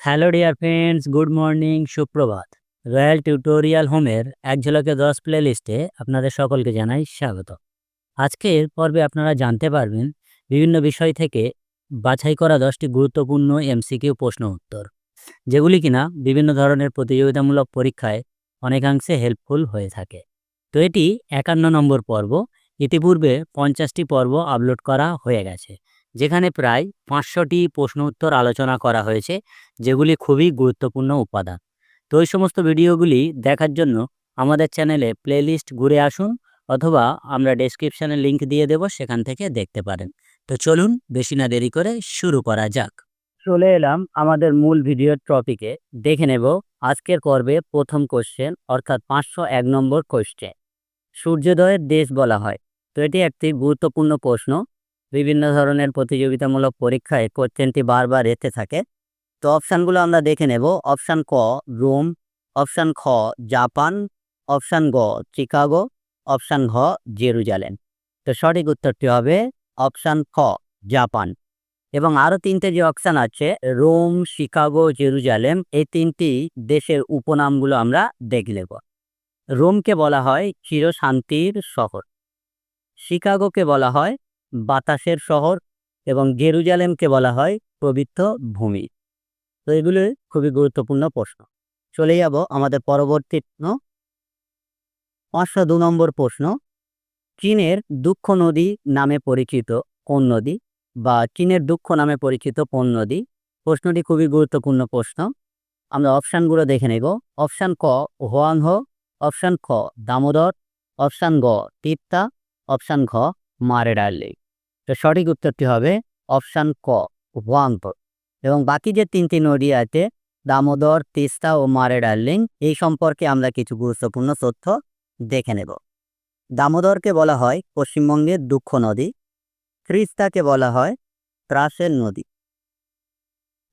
Hello dear friends good morning সুপ্রভাত। Royal tutorial হোমের এক ঝলকে দশ প্লে লিস্টে আপনাদের সকলকে জানাই স্বাগত। আজকের পর্বে আপনারা জানতে পারবেন বিভিন্ন বিষয় থেকে বাছাই করা দশটি গুরুত্বপূর্ণ এমসিকিউ প্রশ্ন উত্তর, যেগুলি কিনা বিভিন্ন ধরনের প্রতিযোগিতামূলক পরীক্ষায় অনেকাংশে হেল্পফুল হয়ে থাকে। তো এটি একান্ন নম্বর পর্ব। ইতিপূর্বে পঞ্চাশটি পর্ব আপলোড করা হয়ে গেছে। যেখানে প্রায় পাঁচশোটি প্রশ্ন উত্তর আলোচনা করা হয়েছে, যেগুলি খুবই গুরুত্বপূর্ণ উপাদান। তো ওই সমস্ত ভিডিওগুলি দেখার জন্য আমাদের চ্যানেলে প্লেলিস্ট ঘুরে আসুন অথবা আমরা ডেসক্রিপশানে লিংক দিয়ে দেব, সেখান থেকে দেখতে পারেন। তো চলুন বেশি না দেরি করে শুরু করা যাক। চলে এলাম আমাদের মূল ভিডিওর টপিকে। দেখে নেব আজকের পর্বে প্রথম কোশ্চেন অর্থাৎ পাঁচশো এক নম্বর কোশ্চেন সূর্যোদয়ের দেশ বলা হয়। তো এটি একটি গুরুত্বপূর্ণ প্রশ্ন। বিভিন্ন ধরনের প্রতিযোগিতামূলক পরীক্ষায় কোশ্চেনটি বারবার এতে থাকে। তো অপশানগুলো আমরা দেখে নেব। অপশান ক, রোম। অপশান খ, জাপান। অপশান গ, চিকাগো। অপশান ঘ, জেরুজালেম। তো সঠিক উত্তরটি হবে অপশান খ, জাপান। এবং আরও তিনটে যে অপশান আছে, রোম শিকাগো জেরুজালেম, এই তিনটি দেশের উপনামগুলো আমরা দেখে নেব। রোমকে বলা হয় চিরশান্তির শহর। শিকাগোকে বলা হয় বাতাসের শহর এবং জেরুজালেমকে বলা হয় পবিত্র ভূমি। তো এগুলো খুবই গুরুত্বপূর্ণ প্রশ্ন। চলে যাব আমাদের পরবর্তী প্রশ্ন। পাঁচশো দু নম্বর প্রশ্ন, চীনের দুঃখ নদী নামে পরিচিত কোন নদী বা চীনের দুঃখ নামে পরিচিত কোন নদী? প্রশ্নটি খুবই গুরুত্বপূর্ণ প্রশ্ন। আমরা অপশানগুলো দেখে নেব। অপশান ক, হোয়াংহো। অপশান খ, দামোদর। অপশান গ তিপ্তা অপশান ঘ, মারেডার লেক। তো সঠিক উত্তরটি হবে অপশান ক হোয়াংহো এবং বাকি যে তিনটি নদী আছে, দামোদর, তিস্তা ও মারে ডার্লিং, এই সম্পর্কে আমরা কিছু গুরুত্বপূর্ণ তথ্য দেখে নেব। দামোদরকে বলা হয় পশ্চিমবঙ্গের দুঃখ নদী ত্রিস্তাকে বলা হয় ত্রাসের নদী।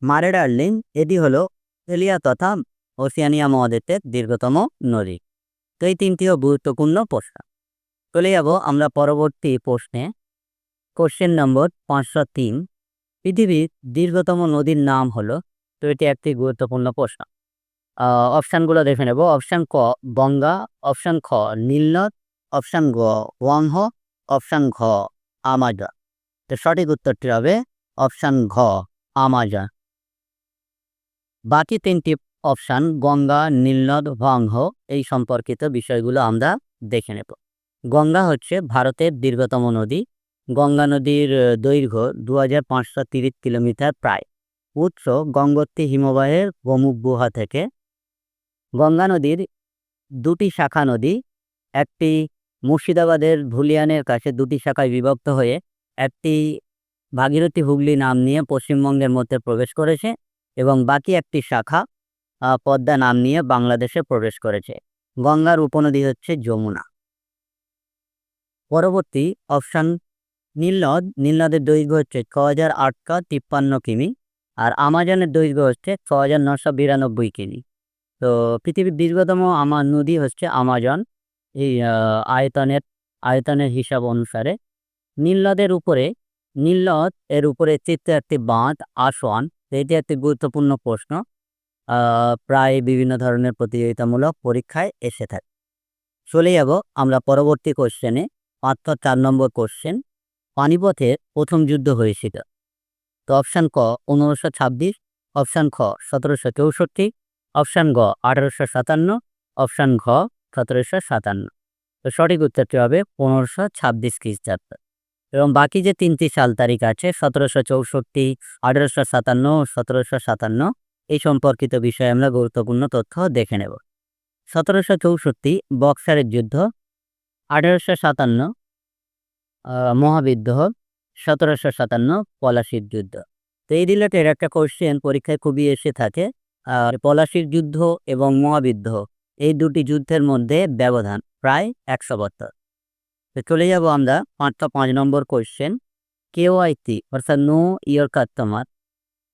মারে ডার্লিং, এটি হলো এলিয়া তথা ওসিয়ানিয়া মহাদেশের দীর্ঘতম নদী। তো এই তিনটিও গুরুত্বপূর্ণ প্রশ্ন। চলে যাব আমরা পরবর্তী প্রশ্নে। কোশ্চেন নম্বর পাঁচশো তিন। পৃথিবীর দীর্ঘতম নদীর নাম হলো, তো এটি একটি গুরুত্বপূর্ণ প্রশ্ন। অপশানগুলো দেখে নেব। অপশান ক, গঙ্গা। অপশান খ নীলনদ অপশান গ, ওয়াংহ। অপশান ঘ, আমাজা। তো সঠিক উত্তরটি হবে অপশান ঘ, আমাজা। বাকি তিনটি অপশান, গঙ্গা নীলনদ ওয়াংহ, এই সম্পর্কিত বিষয়গুলো আমরা দেখে নেব। গঙ্গা হচ্ছে ভারতের দীর্ঘতম নদী। গঙ্গা নদীর দৈর্ঘ্য দু কিলোমিটার প্রায়। উৎস গঙ্গোত্রী হিমবাহের গোমুখ গুহা থেকে। গঙ্গা নদীর দুটি শাখা নদী, একটি মুর্শিদাবাদের ধুলিয়ানের কাছে দুটি শাখায় বিভক্ত হয়ে একটি ভাগীরথী হুগলি নাম নিয়ে পশ্চিমবঙ্গের মধ্যে প্রবেশ করেছে এবং বাকি একটি শাখা পদ্মা নাম নিয়ে বাংলাদেশে প্রবেশ করেছে। গঙ্গার উপনদী হচ্ছে যমুনা। পরবর্তী অপশান নীলনদ নীলনদের দৈর্ঘ্য হচ্ছে ছ হাজার আটশো তিপ্পান্ন কিমি আর আমাজনের দৈর্ঘ্য হচ্ছে ছ হাজার নশো বিরানব্বই কিমি। তো পৃথিবীর দীর্ঘতম আমার নদী হচ্ছে আমাজন। এই আয়তনের আয়তনের হিসাব অনুসারে নীলনদের উপরে নীলনদ এর উপরে চিত্র একটি বাঁধ, আসোয়ান। এটি একটি গুরুত্বপূর্ণ প্রশ্ন প্রায় বিভিন্ন ধরনের প্রতিযোগিতামূলক পরীক্ষায় এসে থাকে। চলে যাব আমরা পরবর্তী কোশ্চেনে মাত্র চার নম্বর কোশ্চেন পানিপথের প্রথম যুদ্ধ হয়েছিল। তো অপশান ক, পনেরোশো ছাব্বিশ, অপশান খ, সতেরোশো চৌষট্টি, অপশান গ, আঠারোশো সাতান্ন, অপশান ঘ, সতেরোশো সাতান্ন। তো সঠিক উত্তরটি হবে পনেরোশো ছাব্বিশ খ্রিস্টাব্দ। এবং বাকি যে তিনটি সাল তারিখ আছে, সতেরোশো চৌষট্টি, আঠারোশো সাতান্ন, সতেরোশো সাতান্ন, এই সম্পর্কিত বিষয়ে আমরা গুরুত্বপূর্ণ তথ্য দেখে নেব। সতেরোশো চৌষট্টি, বক্সারের যুদ্ধ, আঠারোশো সাতান্ন মহাবিদ্রোহ সতেরোশো সাতান্ন পলাশির যুদ্ধ। তো এই রিলেটেড একটা কোশ্চেন পরীক্ষায় খুবই এসে থাকে, আর পলাশির যুদ্ধ এবং মহাবিদ্রোহ এই দুটি যুদ্ধের মধ্যে ব্যবধান প্রায় একশো বছর তো চলে যাব আমরা পাঁচটা পাঁচ নম্বর কোশ্চেন কেওআইটি অর্থাৎ নো ইয়ার কাস্টমার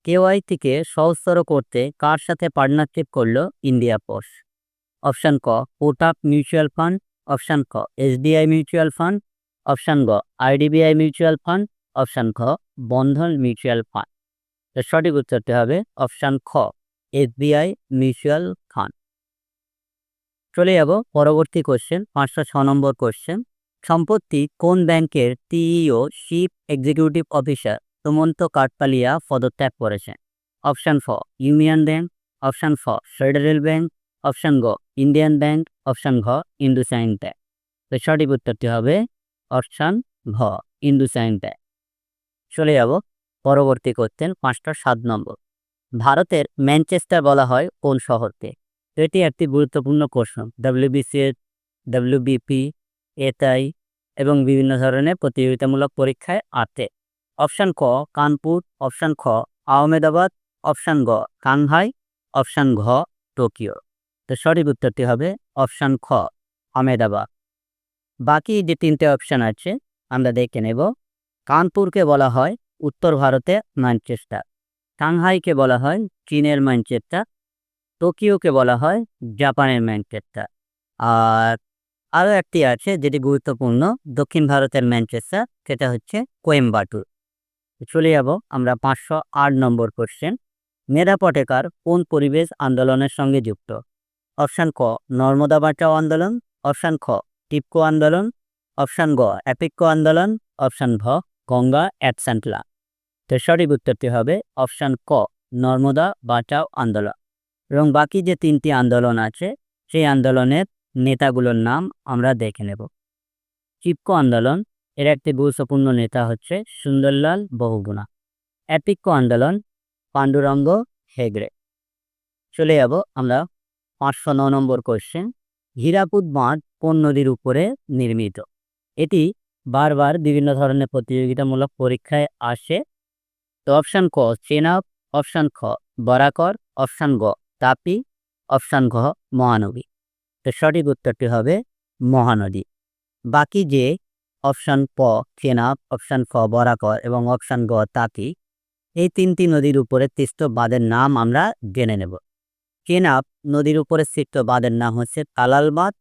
কেওআইটিকে সহজতর করতে কার সাথে পার্টনারশিপ করল ইন্ডিয়া পোস্ট? অপশান ক, কোটাক মিউচুয়াল ফান্ড, অপশান ক এসবিআই মিউচুয়াল ফান্ড অপশান গ আইডিবিআই মিউচুয়াল ফান্ড, অপশান খ বন্ধন মিউচুয়াল ফান্ড। সঠিক উত্তরটি হবে অপশান খ এসবিআই মিউচুয়াল ফান্ড। চলে যাব পরবর্তী কোশ্চেন পাঁচশো ছ নম্বর কোশ্চেন। সম্পত্তি কোন ব্যাংকের টিইও chief executive officer Sumant Kathpalia পদত্যাগ করেছেন অপশান ফ, ইউনিয়ন ব্যাংক। অপশান ফ, ফেডারেল ব্যাংক। অপশান গ, ইন্ডিয়ান ব্যাংক। অপশান ঘ, ইন্দুসাইন ব্যাংক। তো সঠিক উত্তরটি হবে অপশান ঘ, ইন্দুসাইন ব্যাংক চলে যাব পরবর্তী করতেন পাঁচটা সাত নম্বর। ভারতের ম্যানচেস্টার বলা হয় কোন শহরকে? এটি একটি গুরুত্বপূর্ণ প্রশ্ন। ডাব্লিউবিসিএস ডাব্লিউবিপি এটাই এবং বিভিন্ন ধরনের প্রতিযোগিতামূলক পরীক্ষায় আসে অপশান ক, কানপুর। অপশান খ, আহমেদাবাদ। অপশান গ, কাংহাই। অপশান ঘ, টোকিও। তো সঠিক উত্তরটি হবে অপশান খ, আহমেদাবাদ। বাকি যে তিনটে অপশান আছে, আমরা দেখে নেব। কানপুরকে বলা হয় উত্তর ভারতে ম্যানচেস্টার সাংহাইকে বলা হয় চীনের ম্যানচেস্টার টোকিওকে বলা হয় জাপানের ম্যানচেস্টার আর আরও একটি আছে যেটি গুরুত্বপূর্ণ, দক্ষিণ ভারতের ম্যানচেস্টার সেটা হচ্ছে কোয়েম্বাটুর। চলে যাব আমরা পাঁচশো আট নম্বর কোশ্চেন মেধা পটেকার কোন পরিবেশ আন্দোলনের সঙ্গে যুক্ত? অপশান ক, নর্মদা বাঁচাও আন্দোলন অপশান খ টিপকো আন্দোলন, অপশান গ, অ্যাপিক্কো আন্দোলন, অপশান ভ, গঙ্গা অ্যাটসান্টলা তো সঠিক উত্তরটি হবে অপশান ক, নর্মদা বাঁচাও আন্দোলন। এবং বাকি যে তিনটি আন্দোলন আছে, সেই আন্দোলনের নেতাগুলোর নাম আমরা দেখে নেব। চিপকো আন্দোলন, এর একটি গুরুত্বপূর্ণ নেতা হচ্ছে সুন্দরলাল বহুগুণা। অ্যাপিক্কো আন্দোলন, পাণ্ডুরঙ্গ হেগড়ে। চলে যাব আমরা পাঁচশো নম্বর কোশ্চেন হীরাকুদ বাঁধ কোন নদীর উপরে নির্মিত? এটি বারবার বিভিন্ন ধরনের প্রতিযোগিতামূলক পরীক্ষায় আসে। তো অপশান ক চেনাব অপশান খ, বরাকর, অপশান গ, তাপি, অপশান ঘ মহানদী তো সঠিক উত্তরটি হবে মহানদী। বাকি যে অপশান প চেনাব অপশান খ, বরাকর এবং অপশান গ, তাপি, এই তিনটি নদীর উপরে সৃষ্ট বাঁধের নাম আমরা জেনে নেব। চেনাব নদীর উপরে সৃষ্ট বাঁধের নাম হচ্ছে তালাল বাঁধ।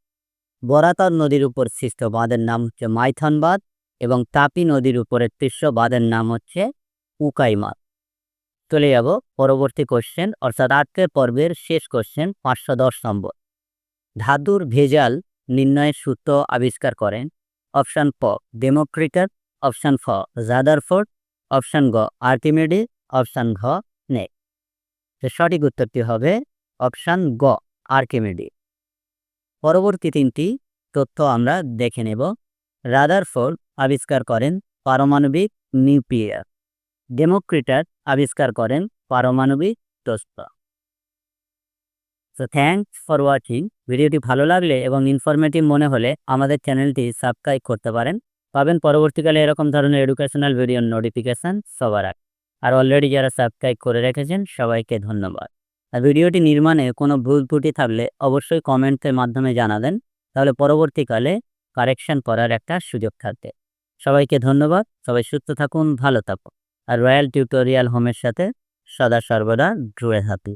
বরাতর নদীর উপর সৃষ্ট বাঁধের নাম হচ্ছে মাইথন বাঁধ এবং তাপি নদীর উপরে সৃষ্ট বাঁধের নাম হচ্ছে উকাই মাছ চলে যাব পরবর্তী কোশ্চেন অর্থাৎ আজকের পর্বের শেষ কোশ্চেন পাঁচশো দশ নম্বর। ধাতুর ভেজাল নির্ণয়ের সূত্র আবিষ্কার করেন অপশান প, ডেমোক্রিটার, অপশান ফ, জাদারফোর্ড, অপশান গ আর্টিমেডি অপশান ঘ নে সঠিক উত্তরটি হবে অপশান গ, আর্কিমেডি। পরবর্তী তিনটি তথ্য আমরা দেখে নেব। রাদারফোর্ড আবিষ্কার করেন পারমাণবিক নিউক্লিয়ার। ডেমোক্রিটার আবিষ্কার করেন পারমাণবিক তস্ত্র তো থ্যাংকস ফর ওয়াচিং ভিডিওটি ভালো লাগলে এবং ইনফরমেটিভ মনে হলে আমাদের চ্যানেলটি সাবস্ক্রাইব করতে পারেন। পাবেন পরবর্তীকালে এরকম ধরনের এডুকেশনাল ভিডিওর নোটিফিকেশান সবার আর অলরেডি যারা সাবস্ক্রাইব করে রেখেছেন, সবাইকে ধন্যবাদ। ভিডিওটি নির্মাণে কোনো ভুল ত্রুটি থাকলে অবশ্যই কমেন্টের মাধ্যমে জানাবেন। তাহলে পরবর্তীকালে কারেকশন করার একটা সুযোগ থাকবে। সবাইকে ধন্যবাদ। সবাই সুস্থ থাকুন, ভালো থাকুন। আর রয়্যাল টিউটোরিয়াল হোমের সাথে সদা সর্বদা জুড়ে থাকুন।